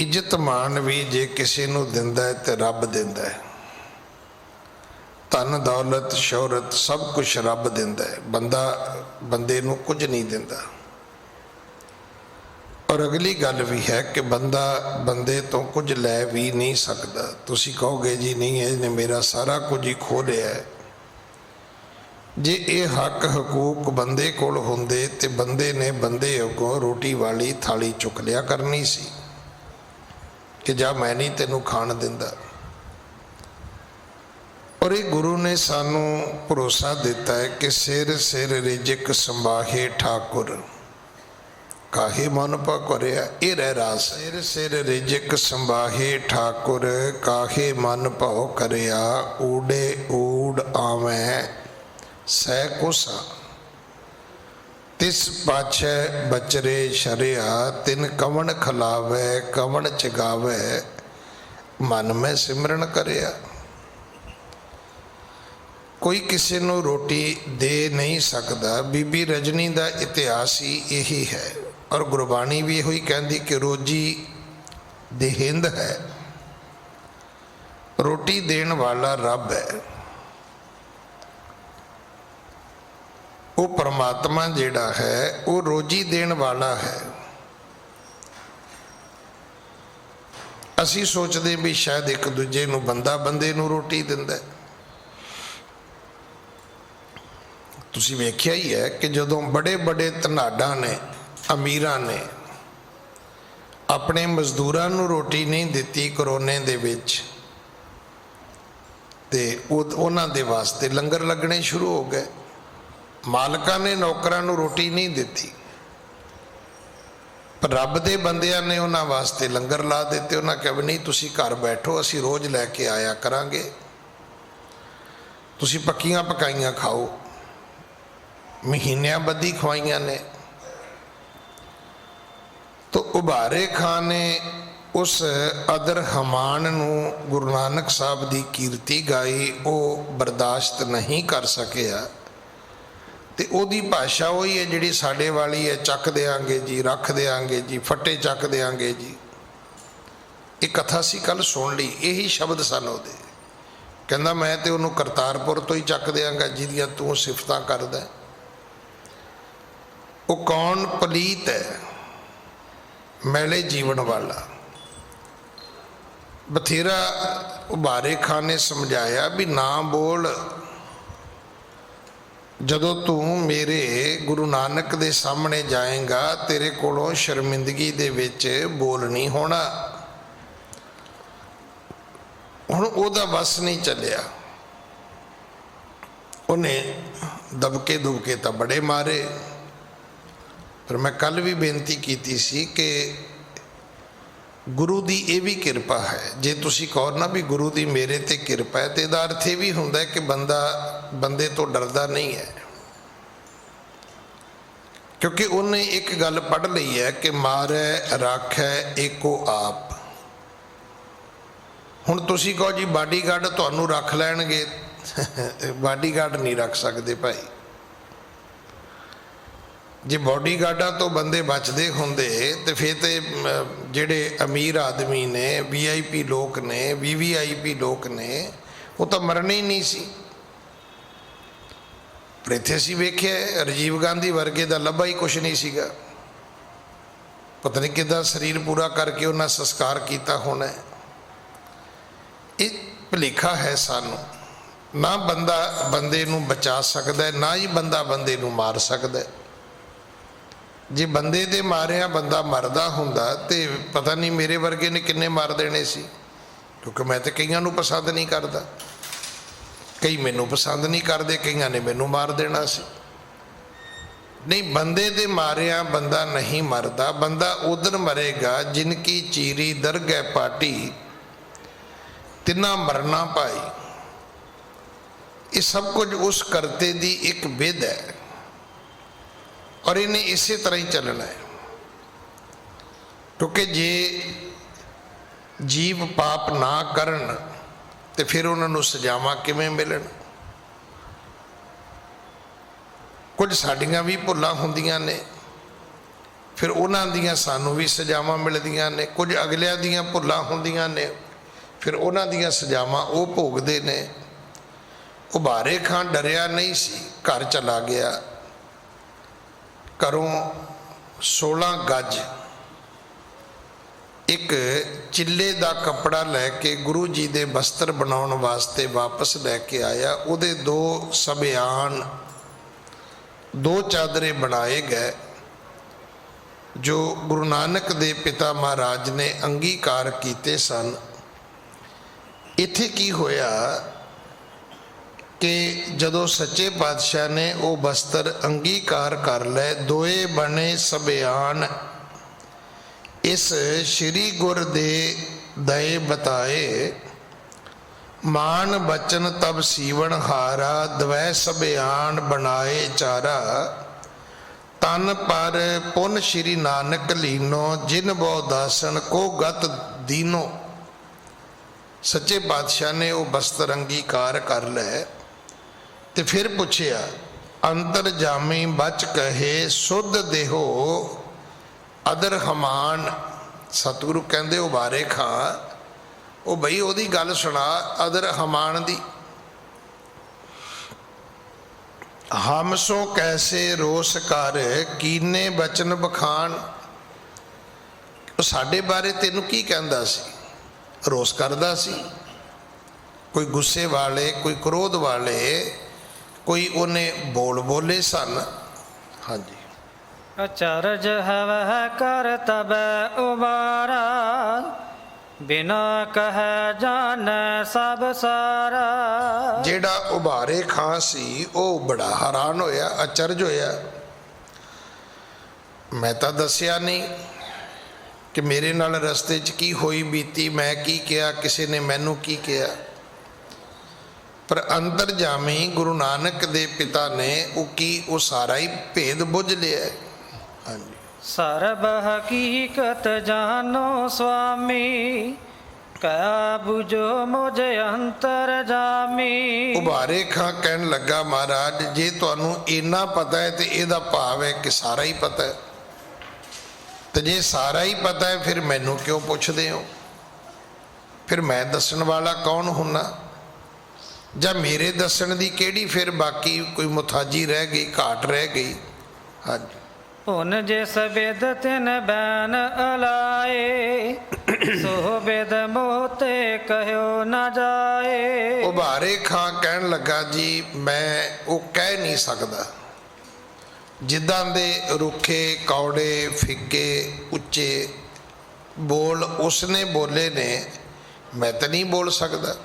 ਇੱਜ਼ਤ ਮਾਣ ਵੀ ਜੇ ਕਿਸੇ ਨੂੰ ਦਿੰਦਾ ਹੈ ਤੇ ਰੱਬ ਦਿੰਦਾ ਹੈ। ਧਨ, ਦੌਲਤ, ਸ਼ੋਹਰਤ ਸਭ ਕੁਝ ਰੱਬ ਦਿੰਦਾ ਹੈ। ਬੰਦਾ, ਬੰਦੇ ਨੂੰ ਕੁਝ ਨਹੀਂ ਦਿੰਦਾ। ਔਰ ਅਗਲੀ ਗੱਲ ਵੀ ਹੈ ਕਿ ਬੰਦਾ ਬੰਦੇ ਤੋਂ ਕੁਝ ਲੈ ਵੀ ਨਹੀਂ ਸਕਦਾ। ਤੁਸੀਂ ਕਹੋਗੇ, ਜੀ ਨਹੀਂ ਇਹਨੇ ਮੇਰਾ ਸਾਰਾ ਕੁਝ ਹੀ ਖੋ ਲਿਆ ਹੈ। ਜੇ ਇਹ ਹੱਕ, ਹਕੂਕ ਬੰਦੇ ਕੋਲ ਹੁੰਦੇ ਤੇ ਬੰਦੇ ਨੇ ਬੰਦੇ ਅੱਗੋਂ ਰੋਟੀ ਵਾਲੀ ਥਾਲੀ ਚੁੱਕ ਲਿਆ ਕਰਨੀ ਸੀ। ਕਿ ਜਾ ਮੈਂ ਨਹੀਂ ਤੈਨੂੰ ਖਾਣ ਦਿੰਦਾ। ਔਰ ਇਹ ਗੁਰੂ ਨੇ ਸਾਨੂੰ ਭਰੋਸਾ ਦਿੱਤਾ ਹੈ ਕਿ ਸਿਰ ਸਿਰ ਰਿਜਕ ਸੰਭਾਹੇ ਠਾਕੁਰ। ਕਾਹੇ ਮਨ ਪਾ ਕਰਿਆ ਇਹ ਰਹਿ ਰਾਸ ਸਿਰ ਸਿਰ ਰਿਜਕ ਸੰਭਾਹੇ ਠਾਕੁਰ, ਕਾਹੇ ਮਨ ਭਾਉ ਕਰਿਆ ਊੜੇ ਊੜ ਆਵੇਂ, ਸਹਿ ਕੁਸਾ ਤਿਸ ਪਾਛੈ ਬਚਰੇ ਸ਼ਰਿਆ, ਤਿਨ ਕਵਣ ਖਲਾਵੇ, ਕਵਣ ਚਗਾਵੇ, ਮਨ ਮੈਂ ਸਿਮਰਨ ਕਰਿਆ। ਕੋਈ ਕਿਸੇ ਨੂੰ ਰੋਟੀ ਦੇ ਨਹੀਂ ਸਕਦਾ, ਬੀਬੀ ਰਜਨੀ ਦਾ ਇਤਿਹਾਸ ਹੀ ਇਹੀ ਹੈ। ਔਰ ਗੁਰਬਾਣੀ ਵੀ ਇਹੋ ਹੀ ਕਹਿੰਦੀ ਕਿ ਰੋਜੀ ਦੇ ਹਿੰਦ ਹੈ। ਰੋਟੀ ਦੇਣ ਵਾਲਾ ਰੱਬ ਹੈ। ਉਹ ਪਰਮਾਤਮਾ ਜਿਹੜਾ ਹੈ, ਉਹ ਰੋਜੀ ਦੇਣ ਵਾਲਾ ਹੈ। ਅਸੀਂ ਸੋਚਦੇ ਵੀ ਸ਼ਾਇਦ ਇੱਕ ਦੂਜੇ ਨੂੰ ਬੰਦਾ ਬੰਦੇ ਨੂੰ ਰੋਟੀ ਦਿੰਦਾ ਹੈ। ਤੁਸੀਂ ਵੇਖਿਆ ਹੀ ਹੈ ਕਿ ਜਦੋਂ ਬੜੇ ਬੜੇ ਧਨਾਡਾਂ ਨੇ, ਅਮੀਰਾਂ ਨੇ ਆਪਣੇ ਮਜ਼ਦੂਰਾਂ ਨੂੰ ਰੋਟੀ ਨਹੀਂ ਦਿੱਤੀ ਕਰੋਨੇ ਦੇ ਵਿੱਚ, ਤੇ ਉਹਨਾਂ ਦੇ ਵਾਸਤੇ ਲੰਗਰ ਲੱਗਣੇ ਸ਼ੁਰੂ ਹੋ ਗਏ। ਮਾਲਕਾਂ ਨੇ ਨੌਕਰਾਂ ਨੂੰ ਰੋਟੀ ਨਹੀਂ ਦਿੱਤੀ। ਪਰ ਰੱਬ ਦੇ ਬੰਦਿਆਂ ਨੇ ਉਹਨਾਂ ਵਾਸਤੇ ਲੰਗਰ ਲਾ ਦਿੱਤੇ। ਉਹਨਾਂ ਕਿਹਾ ਵੀ ਨਹੀਂ, ਤੁਸੀਂ ਘਰ ਬੈਠੋ, ਅਸੀਂ ਰੋਜ਼ ਲੈ ਕੇ ਆਇਆ ਕਰਾਂਗੇ। ਤੁਸੀਂ ਪੱਕੀਆਂ ਪਕਾਈਆਂ ਖਾਓ। ਮਹੀਨਿਆਂ ਬੱਧੀ ਖਵਾਈਆਂ ਨੇ। ਤੋ ਉਭਾਰੇ ਖਾਨ ਨੇ ਉਸ ਅਦਰ ਹਮਾਨ ਨੂੰ ਗੁਰੂ ਨਾਨਕ ਸਾਹਿਬ ਦੀ ਕੀਰਤੀ ਗਾਈ। ਉਹ ਬਰਦਾਸ਼ਤ ਨਹੀਂ ਕਰ ਸਕਿਆ। ਤੇ ਉਹਦੀ ਭਾਸ਼ਾ ਉਹੀ ਹੈ ਜਿਹੜੀ ਸਾਡੇ ਵਾਲੀ ਹੈ। ਚੱਕ ਦੇਾਂਗੇ ਜੀ, ਰੱਖ ਦੇਾਂਗੇ ਜੀ, ਫੱਟੇ ਚੱਕ ਦੇਾਂਗੇ ਜੀ। ਇਹ ਕਥਾ ਸੀ ਕੱਲ ਸੁਣ ਲਈ, ਇਹੀ ਸ਼ਬਦ ਸਨ ਉਹਦੇ। ਕਹਿੰਦਾ, ਮੈਂ ਤੇ ਉਹਨੂੰ ਕਰਤਾਰਪੁਰ ਤੋਂ ਹੀ ਚੱਕ ਦੇਾਂਗਾ ਜਿਹਦੀਆਂ ਤੂੰ ਸਿਫਤਾਂ ਕਰਦਾ ਉਹ ਕੌਣ? ਪਲੀਤ ਹੈ। ਮੈਲੇ ਜੀਵਨ ਵਾਲਾ। ਬਥੇਰਾ ਉਬਾਰੇ ਖਾਨ ਨੇ ਸਮਝਾਇਆ ਵੀ ਨਾ ਬੋਲ। ਜਦੋਂ ਤੂੰ ਮੇਰੇ ਗੁਰੂ ਨਾਨਕ ਦੇ ਸਾਹਮਣੇ ਜਾਏਗਾ, ਤੇਰੇ ਕੋਲੋਂ ਸ਼ਰਮਿੰਦਗੀ ਦੇ ਵਿੱਚ ਬੋਲ ਨਹੀਂ ਹੋਣਾ। ਹੁਣ ਉਹਦਾ ਵਸ ਨਹੀਂ ਚੱਲਿਆ। ਉਹਨੇ ਦਬਕੇ ਦੁਬਕੇ ਤਾਂ ਬੜੇ ਮਾਰੇ। ਪਰ ਮੈਂ ਕੱਲ ਵੀ ਬੇਨਤੀ ਕੀਤੀ ਸੀ ਕਿ ਗੁਰੂ ਦੀ ਇਹ ਵੀ ਕਿਰਪਾ ਹੈ। ਜੇ ਤੁਸੀਂ ਕਹੋ ਨਾ ਵੀ ਗੁਰੂ ਦੀ ਮੇਰੇ ਤੇ ਕਿਰਪਾ ਹੈ, ਤੇ ਇਹਦਾ ਅਰਥ ਇਹ ਵੀ ਹੁੰਦਾ ਹੈ ਕਿ ਬੰਦਾ, ਬੰਦੇ ਤੋਂ ਡਰਦਾ ਨਹੀਂ ਹੈ। ਕਿਉਂਕਿ ਉਹਨੇ ਇੱਕ ਗੱਲ ਪੜ੍ਹ ਲਈ ਹੈ ਕਿ ਮਾਰੈ, ਰਾਖੈ, ਏਕੋ ਆਪ। ਹੁਣ ਤੁਸੀਂ ਕਹੋ ਜੀ ਬਾਡੀਗਾਰਡ ਤੁਹਾਨੂੰ ਰੱਖ ਲੈਣਗੇ। ਬਾਡੀਗਾਰਡ ਨਹੀਂ ਰੱਖ ਸਕਦੇ ਭਾਈ। ਜੇ ਬਾਡੀਗਾਰਡਾਂ ਤੋਂ ਬੰਦੇ ਬਚਦੇ ਹੁੰਦੇ ਤੇ ਫਿਰ ਤੇ ਜਿਹੜੇ ਅਮੀਰ ਆਦਮੀ ਨੇ ਵੀਆਈਪੀ ਲੋਕ ਨੇ ਵੀਵੀਆਈਪੀ ਲੋਕ ਨੇ, ਉਹ ਤਾਂ ਮਰਨੇ ਹੀ ਨਹੀਂ ਸੀ। ਪਰ ਇੱਥੇ ਅਸੀਂ ਵੇਖਿਆ, ਰਾਜੀਵ ਗਾਂਧੀ ਵਰਗੇ ਦਾ ਲੱਭਾ ਹੀ ਕੁਛ ਨਹੀਂ ਸੀਗਾ। ਪਤਾ ਨਹੀਂ ਕਿਦਾਂ ਸਰੀਰ ਪੂਰਾ ਕਰਕੇ ਉਹਨਾਂ ਸੰਸਕਾਰ ਕੀਤਾ ਹੋਣਾ ਇਹ ਭਲੇਖਾ ਹੈ ਸਾਨੂੰ। ਨਾ ਬੰਦਾ ਬੰਦੇ ਨੂੰ ਬਚਾ ਸਕਦਾ ਨਾ ਹੀ ਬੰਦਾ ਬੰਦੇ ਨੂੰ ਮਾਰ ਸਕਦਾ ਹੈ। ਜੇ ਬੰਦੇ ਦੇ ਮਾਰਿਆ ਬੰਦਾ ਮਰਦਾ ਹੁੰਦਾ ਤੇ ਪਤਾ ਨਹੀਂ ਮੇਰੇ ਵਰਗੇ ਨੇ ਕਿੰਨੇ ਮਾਰ ਦੇਣੇ ਸੀ। ਕਿਉਂਕਿ ਮੈਂ ਤੇ ਕਈਆਂ ਨੂੰ ਪਸੰਦ ਨਹੀਂ ਕਰਦਾ। ਕਈ ਮੈਨੂੰ ਪਸੰਦ ਨਹੀਂ ਕਰਦੇ, ਕਈਆਂ ਨੇ ਮੈਨੂੰ ਮਾਰ ਦੇਣਾ ਸੀ। ਨਹੀਂ, ਬੰਦੇ ਦੇ ਮਾਰਿਆ ਬੰਦਾ ਨਹੀਂ ਮਰਦਾ। ਬੰਦਾ ਉਧਰ ਮਰੇਗਾ ਜਿਨ ਕੀ ਚੀਰੀ ਦਰਗਹਿ ਪਾਟੀ ਤਿੰਨਾ ਮਰਨਾ ਪਾਈ ਇਹ ਸਭ ਕੁਝ ਉਸ ਕਰਤੇ ਦੀ ਇੱਕ ਵਿਧ ਹੈ। ਔਰ ਇਹਨੇ ਇਸੇ ਤਰ੍ਹਾਂ ਹੀ ਚੱਲਣਾ ਹੈ। ਕਿਉਂਕਿ ਜੇ ਜੀਵ ਪਾਪ ਨਾ ਕਰਨ, ਤੇ ਫਿਰ ਉਹਨਾਂ ਨੂੰ ਸਜ਼ਾਵਾਂ ਕਿਵੇਂ ਮਿਲਣ? ਕੁਝ ਸਾਡੀਆਂ ਵੀ ਭੁੱਲਾਂ ਹੁੰਦੀਆਂ ਨੇ, ਫਿਰ ਉਹਨਾਂ ਦੀਆਂ ਸਾਨੂੰ ਵੀ ਸਜ਼ਾਵਾਂ ਮਿਲਦੀਆਂ ਨੇ। ਕੁਝ ਅਗਲਿਆਂ ਦੀਆਂ ਭੁੱਲਾਂ ਹੁੰਦੀਆਂ ਨੇ, ਫਿਰ ਉਹਨਾਂ ਦੀਆਂ ਸਜ਼ਾਵਾਂ ਉਹ ਭੋਗਦੇ ਨੇ। ਉਬਾਰੇ ਖਾਂ ਡਰਿਆ ਨਹੀਂ ਸੀ, ਘਰ ਚਲਾ ਗਿਆ। ਘਰੋਂ 16 ਗੱਜ ਇੱਕ ਚਿੱਲੇ ਦਾ ਕੱਪੜਾ ਲੈ ਕੇ ਗੁਰੂ ਜੀ ਦੇ ਬਸਤਰ ਬਣਾਉਣ ਵਾਸਤੇ ਵਾਪਸ ਲੈ ਕੇ ਆਇਆ। ਉਹਦੇ ਦੋ ਸਬਿਆਨ ਦੋ ਚਾਦਰੇ ਬਣਾਏ ਗਏ, ਜੋ ਗੁਰੂ ਨਾਨਕ ਦੇ ਪਿਤਾ ਮਹਾਰਾਜ ਨੇ ਅੰਗੀਕਾਰ ਕੀਤੇ ਸਨ। ਇੱਥੇ ਕੀ ਹੋਇਆ ਕਿ ਜਦੋਂ ਸੱਚੇ ਪਾਤਸ਼ਾਹ ਨੇ ਉਹ ਬਸਤਰ ਅੰਗੀਕਾਰ ਕਰ ਲੈ ਦੋਏ ਬਣੇ ਸਬਿਆਨ ਇਸ ਸ੍ਰੀ ਗੁਰ ਦੇ ਦਏ ਬਤਾਏ, ਮਾਨ ਬਚਨ ਤਬ ਸੀਵਣ ਹਾਰਾ, ਦਵੈ ਸਬਿਆਨ ਬਣਾਏ ਚਾਰਾ। ਤਨ ਪਰ ਪੁੰਨ ਸ਼੍ਰੀ ਨਾਨਕ ਲੀਨੋ, ਜਿਨ ਬੋ ਦਾਸਨ ਕੋ ਗਤ ਦੀਨੋ। ਸੱਚੇ ਪਾਤਸ਼ਾਹ ਨੇ ਉਹ ਬਸਤਰ ਅੰਗੀਕਾਰ ਕਰ ਲੈ ਤੇ ਫਿਰ ਪੁੱਛਿਆ ਅੰਤਰ ਜਾਮੀ ਬਚ ਕਹੇ, ਸੁਧ ਦੇਹੋ ਅਦਰ ਹਮਾਨ। ਸਤਿਗੁਰੂ ਕਹਿੰਦੇ, ਉਹ ਬਾਰੇ ਖਾਂ। ਉਹ ਬਈ ਉਹਦੀ ਗੱਲ ਸੁਣਾ, ਅਦਰ ਹਮਾਨ ਦੀ। ਹਮਸੋ ਕੈਸੇ ਰੋਸ ਕਰ, ਕੀਨੇ ਬਚਨ ਬਖਾਨ। ਉਹ ਸਾਡੇ ਬਾਰੇ ਤੈਨੂੰ ਕੀ ਕਹਿੰਦਾ ਸੀ? ਰੋਸ ਕਰਦਾ ਸੀ? ਕੋਈ ਗੁੱਸੇ ਵਾਲੇ, ਕੋਈ ਕ੍ਰੋਧ ਵਾਲੇ ਕੋਈ ਉਹਨੇ ਬੋਲ ਬੋਲੇ ਸਨ? ਹਾਂਜੀ। ਅਚਰਜ ਹਵਹਿ ਕਰ ਤਬੈ ਉਬਾਰਾ ਬਿਨਾ ਕਹੈ ਜਾਣੈ ਸਭ ਸਾਰਾ। ਜਿਹੜਾ ਉਭਾਰੇ ਖਾਂ ਸੀ ਉਹ ਬੜਾ ਹੈਰਾਨ ਹੋਇਆ ਅਚਰਜ ਹੋਇਆ। ਮੈਂ ਤਾਂ ਦੱਸਿਆ ਨਹੀਂ ਕਿ ਮੇਰੇ ਨਾਲ ਰਸਤੇ 'ਚ ਕੀ ਹੋਈ ਬੀਤੀ ਮੈਂ ਕੀ ਕਿਹਾ ਕਿਸੇ ਨੇ ਮੈਨੂੰ ਕੀ ਕਿਹਾ। ਪਰ ਅੰਦਰ ਜਾਮੀ ਗੁਰੂ ਨਾਨਕ ਦੇ ਪਿਤਾ ਨੇ ਉਹ ਕੀ ਉਹ ਸਾਰਾ ਹੀ ਭੇਦ ਬੁੱਝ ਲਿਆ ਹਾਂਜੀ। ਸਰਬ ਹਕੀਕਤ ਜਾਨੋ ਸੁਆਮੀ ਕਾ 부ਜੋ ਮੁਝ ਅੰਤਰ ਜਾਮੀ। ਉਭਾਰੇ ਖਾਂ ਕਹਿਣ ਲੱਗਾ ਮਹਾਰਾਜ ਜੇ ਤੁਹਾਨੂੰ ਇੰਨਾ ਪਤਾ ਹੈ ਤੇ ਇਹਦਾ ਭਾਵ ਹੈ ਕਿ ਸਾਰਾ ਹੀ ਪਤਾ ਹੈ। ਤੇ ਜੇ ਸਾਰਾ ਹੀ ਪਤਾ ਹੈ ਫਿਰ ਮੈਨੂੰ ਕਿਉਂ ਪੁੱਛਦੇ ਹੋ? ਫਿਰ ਮੈਂ ਦੱਸਣ ਵਾਲਾ ਕੌਣ ਹੁੰਨਾ? ਜਾਂ ਮੇਰੇ ਦੱਸਣ ਦੀ ਕਿਹੜੀ ਫਿਰ ਬਾਕੀ ਕੋਈ ਮੁਥਾਜੀ ਰਹਿ ਗਈ ਘਾਟ ਰਹਿ ਗਈ? ਹਾਂਜੀ। ਹੁਨ ਜਿਸ ਬਿਦ ਤਿਨ ਬੈਨ ਅਲਾਏ ਸੋ ਬਿਦ ਮੋਤੇ ਕਹਿਓ ਨਾ ਜਾਏ। ਉਭਾਰੇ ਖਾਂ ਕਹਿਣ ਲੱਗਾ ਜੀ ਮੈਂ ਉਹ ਕਹਿ ਨਹੀਂ ਸਕਦਾ। ਜਿੱਦਾਂ ਦੇ ਰੁੱਖੇ ਕੌੜੇ ਫਿੱਕੇ ਉੱਚੇ ਬੋਲ ਉਸਨੇ ਬੋਲੇ ਨੇ ਮੈਂ ਤਾਂ ਨਹੀਂ ਬੋਲ ਸਕਦਾ।